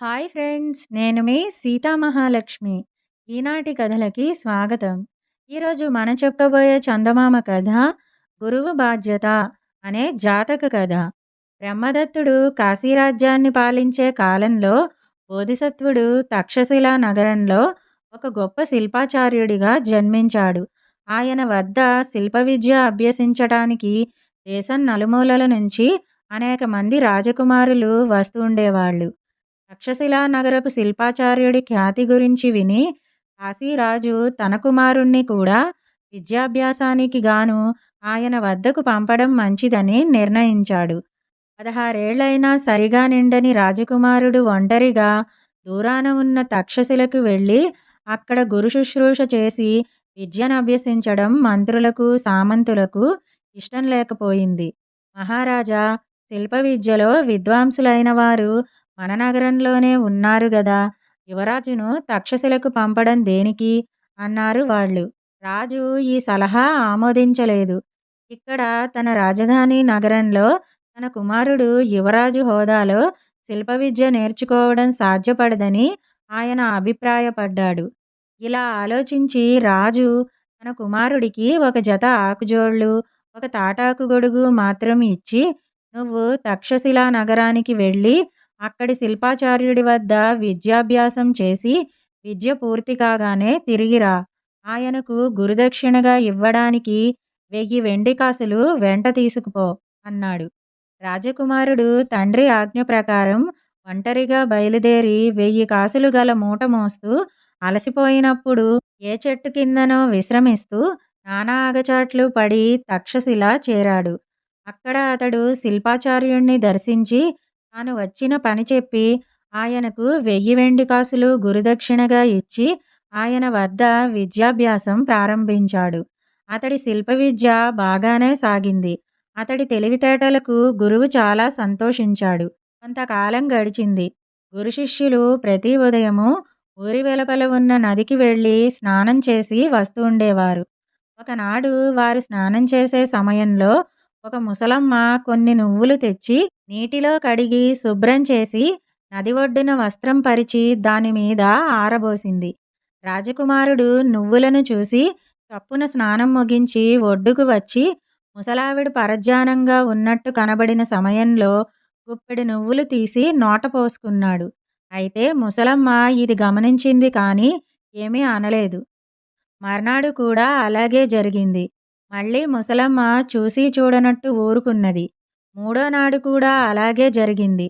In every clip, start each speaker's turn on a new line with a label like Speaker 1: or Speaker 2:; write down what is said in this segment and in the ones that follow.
Speaker 1: Hi friends నేను మీ సీతామహాలక్ష్మి ఈనాటి కథలకి స్వాగతం. ఈరోజు మన చెప్పబోయే చందమామ కథ గురువు బాధ్యత అనే జాతక కథ. బ్రహ్మదత్తుడు కాశీరాజ్యాన్ని పాలించే కాలంలో బోధిసత్వుడు తక్షశిలా నగరంలో ఒక గొప్ప శిల్పాచార్యుడిగా జన్మించాడు. ఆయన వద్ద శిల్ప విద్య అభ్యసించటానికి దేశం నలుమూలల నుంచి అనేక మంది రాజకుమారులు వస్తూ ఉండేవాళ్ళు. తక్షశిలా నగరపు శిల్పాచార్యుడి ఖ్యాతి గురించి విని కాశీరాజు తన కుమారుణ్ణి కూడా విద్యాభ్యాసానికి గాను ఆయన వద్దకు పంపడం మంచిదని నిర్ణయించాడు. పదహారేళ్ళైనా సరిగా నిండని రాజకుమారుడు ఒంటరిగా దూరాన ఉన్న తక్షశిలకు వెళ్ళి అక్కడ గురు శుశ్రూష చేసి విద్యను అభ్యసించడం మంత్రులకు సామంతులకు ఇష్టం లేకపోయింది. మహారాజా శిల్ప విద్యలో విద్వాంసులైన వారు మన నగరంలోనే ఉన్నారు గదా. యువరాజును తక్షశిలకు పంపడం దేనికి? అన్నారు వాళ్ళు. రాజు ఈ సలహా ఆమోదించలేదు. ఇక్కడ తన రాజధాని నగరంలో తన కుమారుడు యువరాజు హోదాలో శిల్ప విద్య నేర్చుకోవడం సాధ్యపడదని ఆయన అభిప్రాయపడ్డాడు. ఇలా ఆలోచించి రాజు తన కుమారుడికి ఒక జత ఆకుజోళ్ళు ఒక తాటాకు గొడుగు మాత్రం ఇచ్చి నువ్వు తక్షశిలా నగరానికి వెళ్ళి అక్కడి శిల్పాచార్యుడి వద్ద విద్యాభ్యాసం చేసి విద్య పూర్తి కాగానే తిరిగిరా ఆయనకు గురుదక్షిణగా ఇవ్వడానికి వెయ్యి వెండి కాసులు వెంట తీసుకుపో అన్నాడు. రాజకుమారుడు తండ్రి ఆజ్ఞ ప్రకారం ఒంటరిగా బయలుదేరి వెయ్యి కాసులు గల మూట మోస్తూ అలసిపోయినప్పుడు ఏ చెట్టు కిందనో విశ్రమిస్తూ నానా అగచాట్లు పడి తక్షశిల చేరాడు. అక్కడ అతడు శిల్పాచార్యుణ్ణి దర్శించి తాను వచ్చిన పని చెప్పి ఆయనకు వెయ్యి వెండి కాసులు గురుదక్షిణగా ఇచ్చి ఆయన వద్ద విద్యాభ్యాసం ప్రారంభించాడు. అతడి శిల్ప విద్య బాగానే సాగింది. అతడి తెలివితేటలకు గురువు చాలా సంతోషించాడు. కొంతకాలం గడిచింది. గురు శిష్యులు ప్రతి ఉదయము ఊరి వెలుపల ఉన్న నదికి వెళ్ళి స్నానం చేసి వస్తూ ఉండేవారు. ఒకనాడు వారు స్నానం చేసే సమయంలో ఒక ముసలమ్మ కొన్ని నువ్వులు తెచ్చి నీటిలో కడిగి శుభ్రం చేసి నది ఒడ్డున వస్త్రం పరిచి దాని మీద ఆరబోసింది. రాజకుమారుడు నువ్వులను చూసి చప్పున స్నానం ముగించి ఒడ్డుకు వచ్చి ముసలావిడ పరధ్యానంగా ఉన్నట్టు కనబడిన సమయంలో గుప్పెడు నువ్వులు తీసి నోట పోసుకున్నాడు. అయితే ముసలమ్మ ఇది గమనించింది కానీ ఏమీ అనలేదు. మర్నాడు కూడా అలాగే జరిగింది. మళ్ళీ ముసలమ్మ చూసి చూడనట్టు ఊరుకున్నది. మూడో నాడు కూడా అలాగే జరిగింది.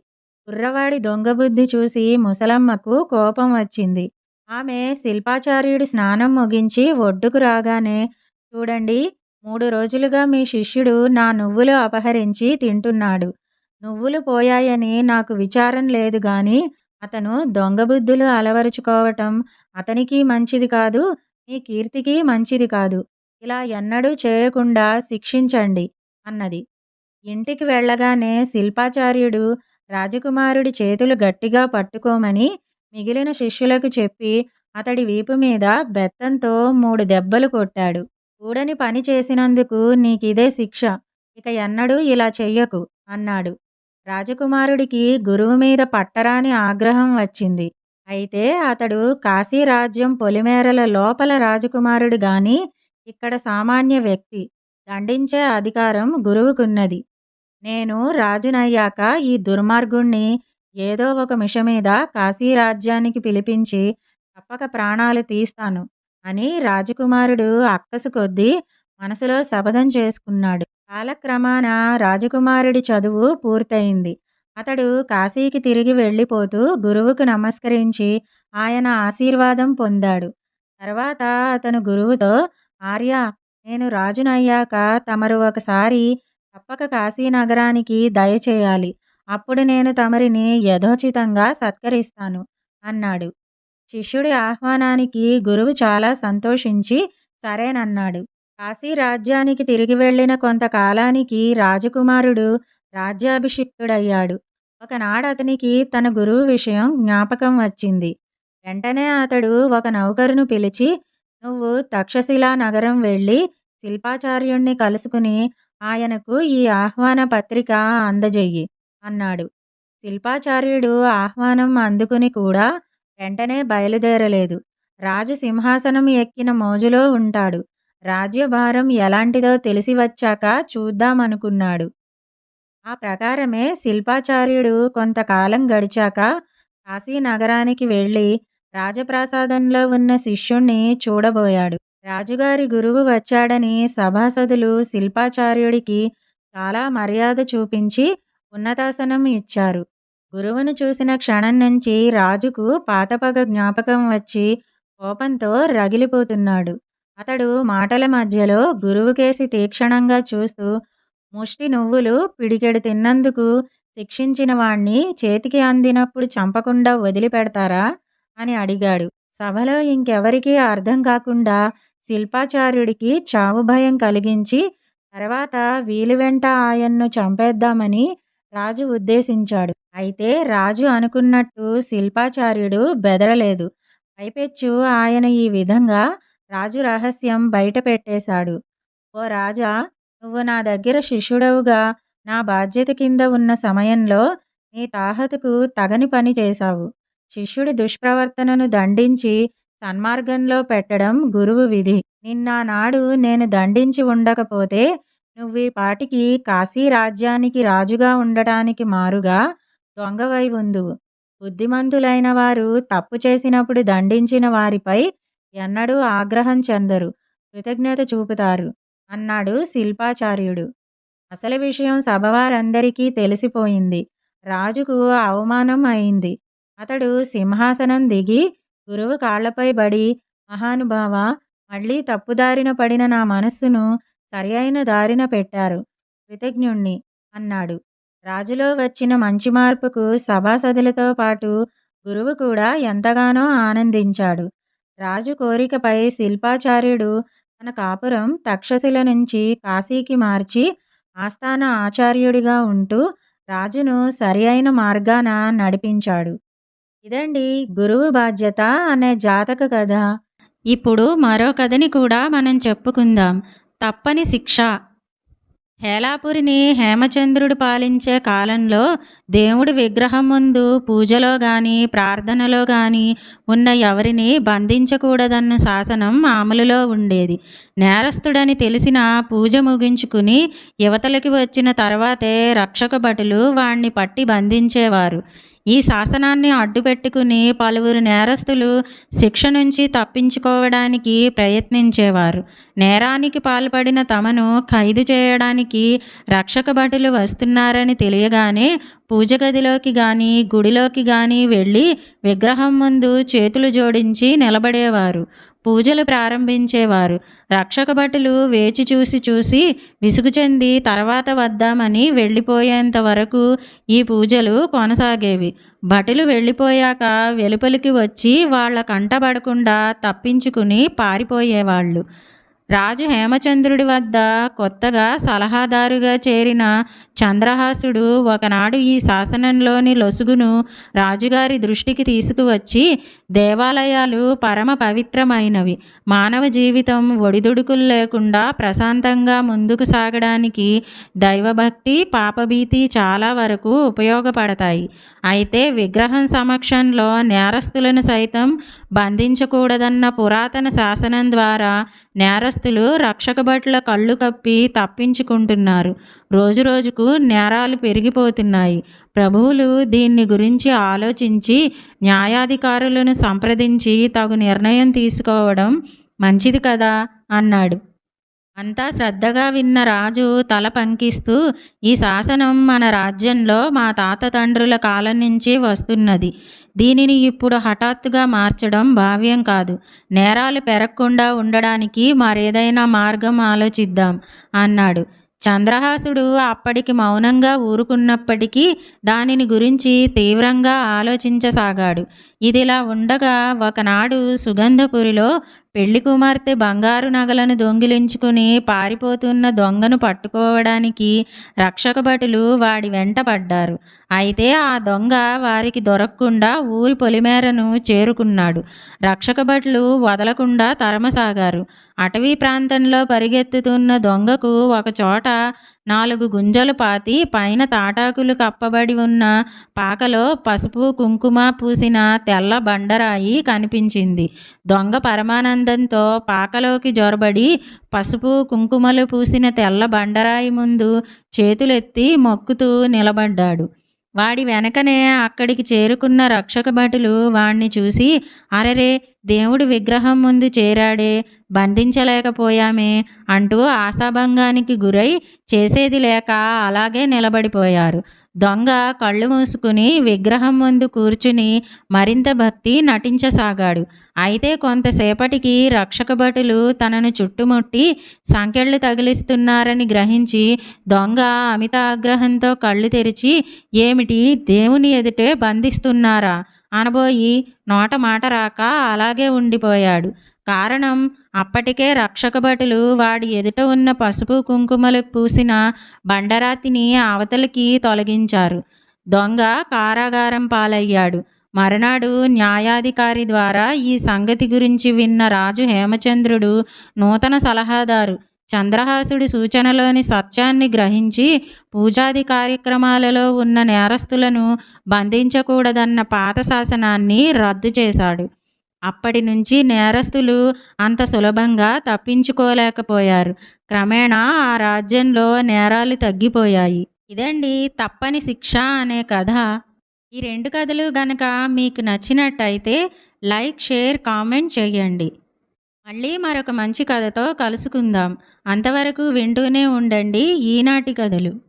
Speaker 1: కుర్రవాడి దొంగబుద్ధి చూసి ముసలమ్మకు కోపం వచ్చింది. ఆమె శిల్పాచార్యుడి స్నానం ముగించి ఒడ్డుకు రాగానే చూడండి మూడు రోజులుగా మీ శిష్యుడు నా నువ్వులు అపహరించి తింటున్నాడు. నువ్వులు పోయాయని నాకు విచారం లేదు గాని అతను దొంగబుద్ధులు అలవరుచుకోవటం అతనికి మంచిది కాదు నీ కీర్తికి మంచిది కాదు. ఇలా ఎన్నడూ చేయకుండా శిక్షించండి అన్నది. ఇంటికి వెళ్ళగానే శిల్పాచార్యుడు రాజకుమారుడి చేతులు గట్టిగా పట్టుకోమని మిగిలిన శిష్యులకు చెప్పి అతడి వీపు మీద బెత్తంతో మూడు దెబ్బలు కొట్టాడు. కూడని పని చేసినందుకు నీకిదే శిక్ష. ఇక ఎన్నడూ ఇలా చెయ్యకు అన్నాడు. రాజకుమారుడికి గురువు మీద పట్టరాని ఆగ్రహం వచ్చింది. అయితే అతడు కాశీరాజ్యం పొలిమేరల లోపల రాజకుమారుడు గాని ఇక్కడ సామాన్య వ్యక్తి. దండించే అధికారం గురువుకున్నది. నేను రాజునయ్యాక ఈ దుర్మార్గుణ్ణి ఏదో ఒక మిష మీద కాశీరాజ్యానికి పిలిపించి తప్పక ప్రాణాలు తీస్తాను అని రాజకుమారుడు అక్కసు కొద్దీ మనసులో శపథం చేసుకున్నాడు. కాలక్రమాన రాజకుమారుడి చదువు పూర్తయింది. అతడు కాశీకి తిరిగి వెళ్ళిపోతూ గురువుకు నమస్కరించి ఆయన ఆశీర్వాదం పొందాడు. తర్వాత అతను గురువుతో ఆర్య నేను రాజునయ్యాక తమరు ఒకసారి తప్పక కాశీనగరానికి దయచేయాలి అప్పుడు నేను తమరిని యథోచితంగా సత్కరిస్తాను అన్నాడు. శిష్యుడి ఆహ్వానానికి గురువు చాలా సంతోషించి సరేనన్నాడు. కాశీ రాజ్యానికి తిరిగి వెళ్ళిన కొంతకాలానికి రాజకుమారుడు రాజ్యాభిషిక్తుడయ్యాడు. ఒకనాడు అతనికి తన గురువు విషయం జ్ఞాపకం వచ్చింది. వెంటనే అతడు ఒక నౌకరును పిలిచి నువ్వు తక్షశిలా నగరం వెళ్ళి శిల్పాచార్యుణ్ణి కలుసుకుని ఆయనకు ఈ ఆహ్వాన పత్రిక అందజెయ్యి అన్నాడు. శిల్పాచార్యుడు ఆహ్వానం అందుకుని కూడా వెంటనే బయలుదేరలేదు. రాజు సింహాసనం ఎక్కిన మోజులో ఉంటాడు. రాజ్యభారం ఎలాంటిదో తెలిసి వచ్చాక చూద్దామనుకున్నాడు. ఆ ప్రకారమే శిల్పాచార్యుడు కొంతకాలం గడిచాక కాశీ నగరానికి వెళ్ళి రాజప్రాసాదంలో ఉన్న శిష్యుణ్ణి చూడబోయాడు. రాజుగారి గురువు వచ్చాడని సభాసదులు శిల్పాచార్యుడికి చాలా మర్యాద చూపించి ఉన్నతాసనం ఇచ్చారు. గురువును చూసిన క్షణం నుంచి రాజుకు పాతపగ జ్ఞాపకం వచ్చి కోపంతో రగిలిపోతున్నాడు. అతడు మాటల మధ్యలో గురువుకేసి తీక్షణంగా చూస్తూ ముష్టి నువ్వులు పిడికెడు తిన్నందుకు శిక్షించిన వాణ్ణి చేతికి అందినప్పుడు చంపకుండా వదిలిపెడతారా? అని అడిగాడు. సభలో ఇంకెవరికీ అర్థం కాకుండా శిల్పాచార్యుడికి చావు భయం కలిగించి తర్వాత వీలు వెంట ఆయన్ను చంపేద్దామని రాజు ఉద్దేశించాడు. అయితే రాజు అనుకున్నట్టు శిల్పాచార్యుడు బెదరలేదు. పైపెచ్చు ఆయన ఈ విధంగా రాజు రహస్యం బయట పెట్టేశాడు. ఓ రాజా నువ్వు నా దగ్గర శిష్యుడవుగా నా బాధ్యత కింద ఉన్న సమయంలో నీ తాహతుకు తగని పని చేశావు. శిష్యుడి దుష్ప్రవర్తనను దండించి సన్మార్గంలో పెట్టడం గురువు విధి. నిన్నానాడు నేను దండించి ఉండకపోతే నువ్వు ఈ పాటికి కాశీ రాజ్యానికి రాజుగా ఉండటానికి మారుగా దొంగవై ఉందువు బుద్ధిమంతులైన వారు తప్పు చేసినప్పుడు దండించిన వారిపై ఎన్నడూ ఆగ్రహం చెందరు. కృతజ్ఞత చూపుతారు. అన్నాడు శిల్పాచార్యుడు. అసలు విషయం సభవారందరికీ తెలిసిపోయింది. రాజుకు అవమానం అయింది. అతడు సింహాసనం దిగి గురువు కాళ్ళపై బడి. మహానుభావ మళ్ళీ తప్పుదారిన పడిన నా మనస్సును సరి అయిన దారిన పెట్టారు. కృతజ్ఞుణ్ణి అన్నాడు. రాజులో వచ్చిన మంచి మార్పుకు సభాసదులతో పాటు గురువు కూడా ఎంతగానో ఆనందించాడు. రాజు కోరికపై శిల్పాచార్యుడు తన కాపురం తక్షశిల నుంచి కాశీకి మార్చి ఆస్థాన ఆచార్యుడిగా ఉంటూ రాజును సరి అయిన మార్గాన నడిపించాడు. ఇదండి గురువు బాధ్యత అనే జాతక కథ. ఇప్పుడు మరో కథని కూడా మనం చెప్పుకుందాం. తప్పని శిక్ష. హేలాపురిని హేమచంద్రుడు పాలించే కాలంలో దేవుడి విగ్రహం ముందు పూజలో గాని ప్రార్థనలో గాని ఉన్న ఎవరిని బంధించకూడదన్న శాసనం అమలులో ఉండేది. నేరస్తుడని తెలిసిన పూజ ముగించుకుని యువతలకి వచ్చిన తర్వాతే రక్షక భటులు వాణ్ణి పట్టి బంధించేవారు. ఈ శాసనాన్ని అడ్డుపెట్టుకుని పలువురు నేరస్తులు శిక్ష నుంచి తప్పించుకోవడానికి ప్రయత్నించేవారు. నేరానికి పాల్పడిన తమను ఖైదు చేయడానికి రక్షక భటులు వస్తున్నారని తెలియగానే పూజ గదిలోకి కానీ గుడిలోకి కానీ వెళ్ళి విగ్రహం ముందు చేతులు జోడించి నిలబడేవారు. పూజలు ప్రారంభించేవారు. రక్షక భటులు వేచి చూసి చూసి విసుగు చెంది తర్వాత వద్దామని వెళ్ళిపోయేంత వరకు ఈ పూజలు కొనసాగేవి. భటులు వెళ్ళిపోయాక వెలుపలికి వచ్చి వాళ్ళ కంటబడకుండా తప్పించుకుని పారిపోయేవాళ్ళు. రాజు హేమచంద్రుడి వద్ద కొత్తగా సలహాదారుగా చేరిన చంద్రహాసుడు ఒకనాడు ఈ శాసనంలోని లొసుగును రాజుగారి దృష్టికి తీసుకువచ్చి దేవాలయాలు పరమ పవిత్రమైనవి. మానవ జీవితం ఒడిదుడుకులు లేకుండా ప్రశాంతంగా ముందుకు సాగడానికి దైవభక్తి పాపభీతి చాలా వరకు ఉపయోగపడతాయి. అయితే విగ్రహం సమక్షంలో నేరస్తులను సైతం బంధించకూడదన్న పురాతన శాసనం ద్వారా నేరస్తులు రక్షక భట్ల కళ్ళు కప్పి తప్పించుకుంటున్నారు. రోజురోజుకు నేరాలు పెరిగిపోతున్నాయి. ప్రభువులు దీన్ని గురించి ఆలోచించి న్యాయాధికారులను సంప్రదించి తగు నిర్ణయం తీసుకోవడం మంచిది కదా? అన్నాడు. అంతా శ్రద్ధగా విన్న రాజు తల పంకిస్తూ ఈ శాసనం మన రాజ్యంలో మా తాత తండ్రుల కాలం నుంచి వస్తున్నది. దీనిని ఇప్పుడు హఠాత్తుగా మార్చడం భావ్యం కాదు. నేరాలు పెరగకుండా ఉండడానికి మరేదైనా మార్గం ఆలోచిద్దాం అన్నాడు. చంద్రహాసుడు అప్పటికి మౌనంగా ఊరుకున్నప్పటికీ దానిని గురించి తీవ్రంగా ఆలోచించసాగాడు. ఇదిలా ఉండగా ఒకనాడు సుగంధపురిలో పెళ్ళి కుమార్తె బంగారు నగలను దొంగిలించుకుని పారిపోతున్న దొంగను పట్టుకోవడానికి రక్షక భటులు వాడి వెంట పడ్డారు. అయితే ఆ దొంగ వారికి దొరకకుండా ఊరి పొలిమేరను చేరుకున్నాడు. రక్షక భటులు వదలకుండా తరమసాగారు. అటవీ ప్రాంతంలో పరిగెత్తుతున్న దొంగకు ఒక చోట నాలుగు గుంజలు పాతి పైన తాటాకులు కప్పబడి ఉన్న పాకలో పసుపు కుంకుమ పూసిన తెల్ల బండరాయి కనిపించింది. దొంగ పరమానందంతో పాకలోకి జొరబడి పసుపు కుంకుమలు పూసిన తెల్ల బండరాయి ముందు చేతులెత్తి మొక్కుతూ నిలబడ్డాడు. వాడి వెనకనే అక్కడికి చేరుకున్న రక్షక భటులు వాణ్ణి చూసి అరరే దేవుడి విగ్రహం ముందు చేరాడే బంధించలేకపోయామే అంటూ ఆశాభంగానికి గురై చేసేది లేక అలాగే నిలబడిపోయారు. దొంగ కళ్ళు మూసుకుని విగ్రహం ముందు కూర్చుని మరింత భక్తి నటించసాగాడు. అయితే కొంతసేపటికి రక్షక భటులు తనను చుట్టుముట్టి సంకెళ్ళు తగిలిస్తున్నారని గ్రహించి దొంగ అమిత ఆగ్రహంతో కళ్ళు తెరిచి ఏమిటి? దేవుని ఎదుటే బంధిస్తున్నారా? అనబోయి నోట మాట రాక అలాగే ఉండిపోయాడు. కారణం అప్పటికే రక్షక భటులు వాడి ఎదుట ఉన్న పసుపు కుంకుమలు పూసిన బండరాతిని అవతలికి తొలగించారు. దొంగ కారాగారం పాలయ్యాడు. మరునాడు న్యాయాధికారి ద్వారా ఈ సంగతి గురించి విన్న రాజు హేమచంద్రుడు నూతన సలహాదారు. చంద్రహాసుడి సూచనలోని సత్యాన్ని గ్రహించి పూజాది కార్యక్రమాలలో ఉన్న నేరస్తులను బంధించకూడదన్న పాత శాసనాన్ని రద్దు చేశాడు. అప్పటి నుంచి నేరస్తులు అంత సులభంగా తప్పించుకోలేకపోయారు. క్రమేణా ఆ రాజ్యంలో నేరాలు తగ్గిపోయాయి. ఇదండి తప్పని శిక్ష అనే కథ. ఈ రెండు కథలు గనక మీకు నచ్చినట్టయితే లైక్ షేర్ కామెంట్ చేయండి. మళ్ళీ మరొక మంచి కథతో కలుసుకుందాం. అంతవరకు వింటూనే ఉండండి ఈనాటి కథలు.